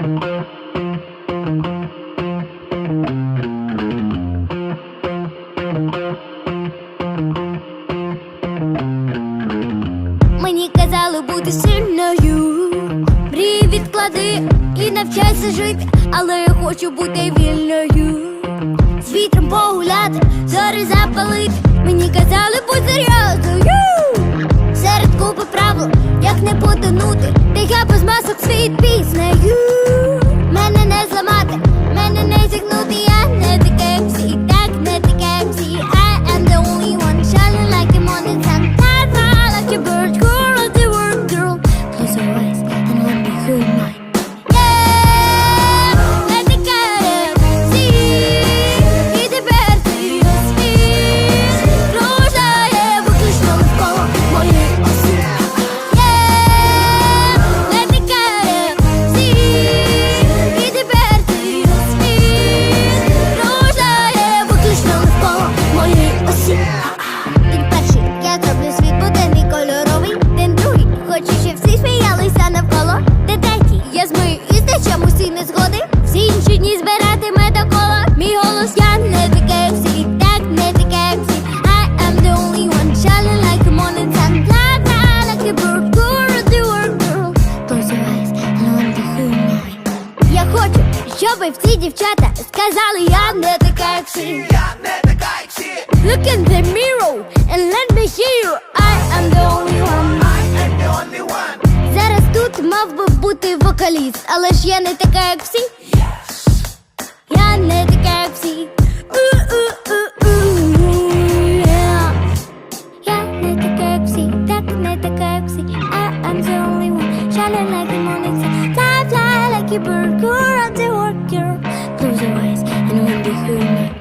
Мені казали бути сильною. Мрії відклади і навчайся жити, але я хочу бути вільною. З вітром погуляти, зори запалити. Мені казали будь серйозною. Серед купи правил, як не потонути, та я без масок світ піснею. Щоб всі дівчата сказали, я не така, як всі. Я не така, як всі. Look in the mirror and let me hear I am the only one. I am the only one. Зараз тут мав би бути вокаліст, але ж я не така, як всі. Я не така, як всі. Я не така, як всі, так не така, як всі. I am the only one, shining like Keep bird, good at the worker. Close your eyes and when they hear me.